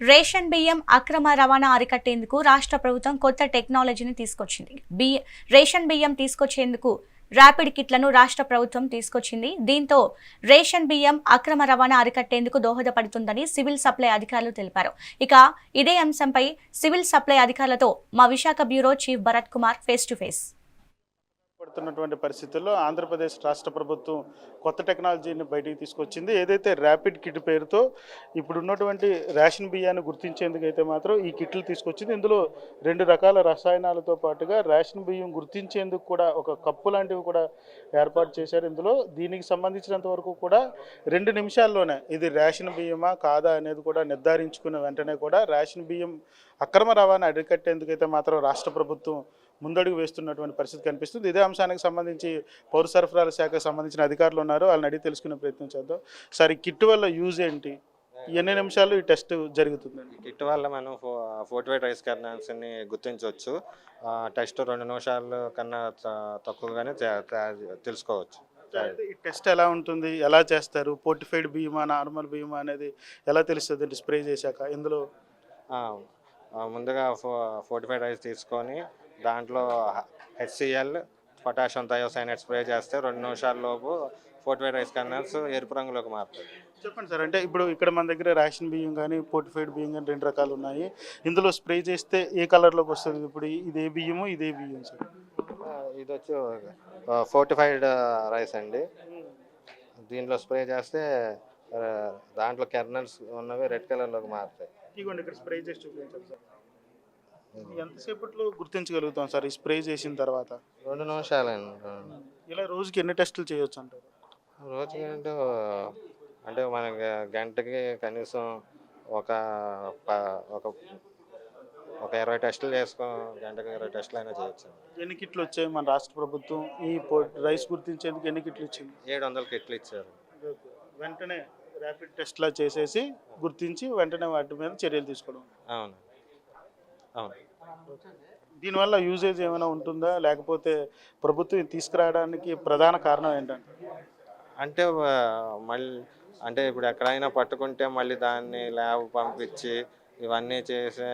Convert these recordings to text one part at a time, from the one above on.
Ration బియ్యం అక్రమ రవాణా అరికట్టేందుకు రాష్ట్ర ప్రభుత్వం కొత్త టెక్నాలజీని తీసుకొచ్చింది. బియ్య రేషన్ బియ్యం తీసుకొచ్చేందుకు ర్యాపిడ్ కిట్లను రాష్ట్ర ప్రభుత్వం తీసుకొచ్చింది. దీంతో రేషన్ బియ్యం అక్రమ రవాణా అరికట్టేందుకు దోహదపడుతుందని సివిల్ సప్లై అధికారులు తెలిపారు. ఇక ఇదే అంశంపై సివిల్ సప్లై అధికారులతో మా Visakha bureau chief Bharat Kumar face to face. పడుతున్నటువంటి పరిస్థితుల్లో ఆంధ్రప్రదేశ్ రాష్ట్ర ప్రభుత్వం కొత్త టెక్నాలజీని బయటికి తీసుకొచ్చింది. ఏదైతే ర్యాపిడ్ కిట్ పేరుతో ఇప్పుడు ఉన్నటువంటి రేషన్ బియ్యాన్ని గుర్తించేందుకు అయితే మాత్రం ఈ కిట్లు తీసుకొచ్చింది. ఇందులో రెండు రకాల రసాయనాలతో పాటుగా రేషన్ బియ్యం గుర్తించేందుకు కూడా ఒక కప్పు లాంటివి కూడా ఏర్పాటు చేశారు. ఇందులో దీనికి సంబంధించినంత వరకు కూడా రెండు నిమిషాల్లోనే ఇది రేషన్ బియ్యమా కాదా అనేది కూడా నిర్ధారించుకున్న వెంటనే కూడా రేషన్ బియ్యం అక్రమ రవాణా అరికట్టేందుకైతే మాత్రం రాష్ట్ర ప్రభుత్వం ముందడుగు వేస్తున్నటువంటి పరిస్థితి కనిపిస్తుంది. ఇదే అంశానికి సంబంధించి పౌర సరఫరాల శాఖకు సంబంధించిన అధికారులు ఉన్నారు. వాళ్ళని అడిగి తెలుసుకునే ప్రయత్నం చేద్దాం. సార్ ఈ కిట్ వల్ల యూజ్ ఏంటి? ఎన్ని నిమిషాలు ఈ టెస్ట్ జరుగుతుందండి ఈ కిట్ వల్ల మనం ఫోర్టిఫైడ్ రైస్ కర్నల్స్ని గుర్తించవచ్చు. టెస్ట్ రెండు నిమిషాలు కన్నా తక్కువగానే తెలుసుకోవచ్చు. ఈ టెస్ట్ ఎలా ఉంటుంది? ఎలా చేస్తారు? పోర్టిఫైడ్ బియ్యమా నార్మల్ బియ్యమా అనేది ఎలా తెలుస్తుంది? స్ప్రే చేశాక ఇందులో? ముందుగా ఫో ఫోర్టిఫైడ్ రైస్ తీసుకొని దాంట్లో హెచ్సిఎల్ పొటాషియం థయోసైనైడ్ స్ప్రే చేస్తే రెండు నిమిషాల లోపు ఫోర్టిఫైడ్ రైస్ కర్నల్స్ ఎరుపు రంగులోకి మారుతాయి. చెప్పండి సార్ అంటే ఇప్పుడు ఇక్కడ మన దగ్గర రేషన్ బియ్యం కానీ పోర్టిఫైడ్ బియ్యం కానీ రెండు రకాలు ఉన్నాయి. ఇందులో స్ప్రే చేస్తే ఏ కలర్లోకి వస్తుంది ఇప్పుడు? ఇదే బియ్యము ఇదే బియ్యం సార్? ఇది వచ్చి ఫోర్టిఫైడ్ రైస్ అండి. దీంట్లో స్ప్రే చేస్తే దాంట్లో కెర్నల్స్ ఉన్నవి రెడ్ కలర్లోకి మారుతాయి. ఇదిగోండి ఇక్కడ స్ప్రే చేసి చూపించాలి సార్. ఎంతసేపట్లో గుర్తించగలుగుతాం సార్? ఈ స్ప్రే చేసిన తర్వాత? రెండు నిమిషాలండి. ఇలా రోజుకి ఎన్ని టెస్టులు చేయొచ్చు అంటారు? రోజుకి అంటే అంటే మన గంటకి కనీసం ఒక ప- ఒక ఒక ఇరవై టెస్టులు చేసుకో గంటకి ఇరవై టెస్టులు అయినా చేయొచ్చు ఎన్ని కిట్లు వచ్చాయి మన రాష్ట్ర ప్రభుత్వం? ఈ పో- రైస్ గుర్తించేందుకు ఎన్ని కిట్లు ఇచ్చింది? ఏడు వందల కిట్లు ఇచ్చారు. వెంటనే ర్యాపిడ్ టెస్ట్లా చేసేసి గుర్తించి వెంటనే వాటి మీద చర్యలు తీసుకోవడం. అవును. అవును. దీనివల్ల యూజేజ్ ఏమైనా ఉంటుందా? లేకపోతే ప్రభుత్వం తీసుకురావడానికి ప్రధాన కారణం ఏంటంటే? అంటే మళ్ళీ అంటే ఇప్పుడు ఎక్కడైనా పట్టుకుంటే మళ్ళీ దాన్ని ల్యాబ్ పంపించి ఇవన్నీ చేసే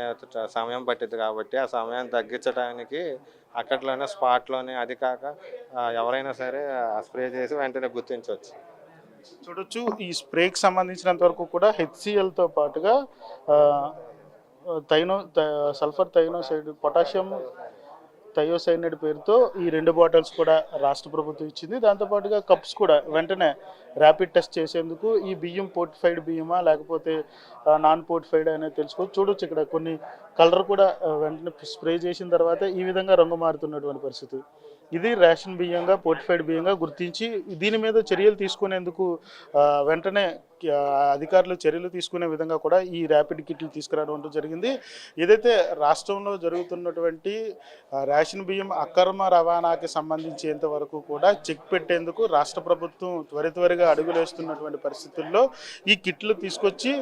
సమయం పట్టింది కాబట్టి ఆ సమయం తగ్గించడానికి అక్కట్లోనే స్పాట్లోనే అది కాక ఎవరైనా సరే స్ప్రే చేసి వెంటనే గుర్తించవచ్చు. చూడొచ్చు. ఈ స్ప్రేకి సంబంధించినంత వరకు కూడా హెచ్సిఎల్తో పాటుగా థైనో సల్ఫర్ థైనోసైడ్ పొటాషియం థయోసైనైడ్ పేరుతో ఈ రెండు బాటిల్స్ కూడా రాష్ట్ర ప్రభుత్వం ఇచ్చింది. దాంతోపాటుగా కప్స్ కూడా వెంటనే ర్యాపిడ్ టెస్ట్ చేసేందుకు ఈ బియ్యం పోర్టిఫైడ్ బియ్యమా లేకపోతే నాన్ పోర్టిఫైడ్ అనేది తెలుసుకోవచ్చు చూడొచ్చు ఇక్కడ కొన్ని కలర్ కూడా వెంటనే స్ప్రే చేసిన తర్వాత ఈ విధంగా రంగు మారుతున్నటువంటి పరిస్థితి. ఇది రేషన్ బియ్యంగా పోర్టిఫైడ్ బియ్యంగా గుర్తించి దీని మీద చర్యలు తీసుకునేందుకు వెంటనే అధికారులు చర్యలు తీసుకునే విధంగా కూడా ఈ ర్యాపిడ్ కిట్లు తీసుకురావడం జరిగింది. ఏదైతే రాష్ట్రంలో జరుగుతున్నటువంటి రేషన్ బియ్యం అక్రమ రవాణాకి సంబంధించేంత వరకు కూడా చెక్ పెట్టేందుకు రాష్ట్ర ప్రభుత్వం త్వరితవరిగా అడుగులేస్తున్నటువంటి పరిస్థితుల్లో ఈ కిట్లు తీసుకొచ్చి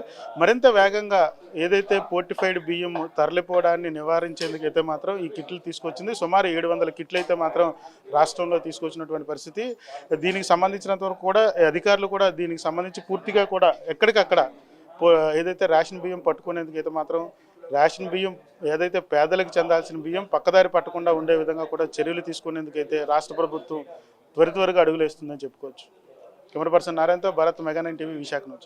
మరింత వేగంగా ఏదైతే పోర్టిఫైడ్ బియ్యం తరలిపోవడాన్ని నివారించేందుకు అయితే మాత్రం ఈ కిట్లు తీసుకొచ్చింది. సుమారు ఏడు వందల కిట్లు అయితే మాత్రం రాష్ట్రంలో తీసుకొచ్చినటువంటి పరిస్థితి. దీనికి సంబంధించినంత వరకు కూడా అధికారులు కూడా దీనికి సంబంధించి పూర్తిగా కూడా ఎక్కడికక్కడ ఏదైతే రేషన్ బియ్యం పట్టుకునేందుకు అయితే మాత్రం రేషన్ బియ్యం ఏదైతే పేదలకు చెందాల్సిన బియ్యం పక్కదారి పట్టకుండా ఉండే విధంగా కూడా చర్యలు తీసుకునేందుకైతే రాష్ట్ర ప్రభుత్వం త్వరితవరగా అడుగులేస్తుందని చెప్పుకోవచ్చు. Camera person నారాయణతో Bharat mega nine TV Visakha నుంచి.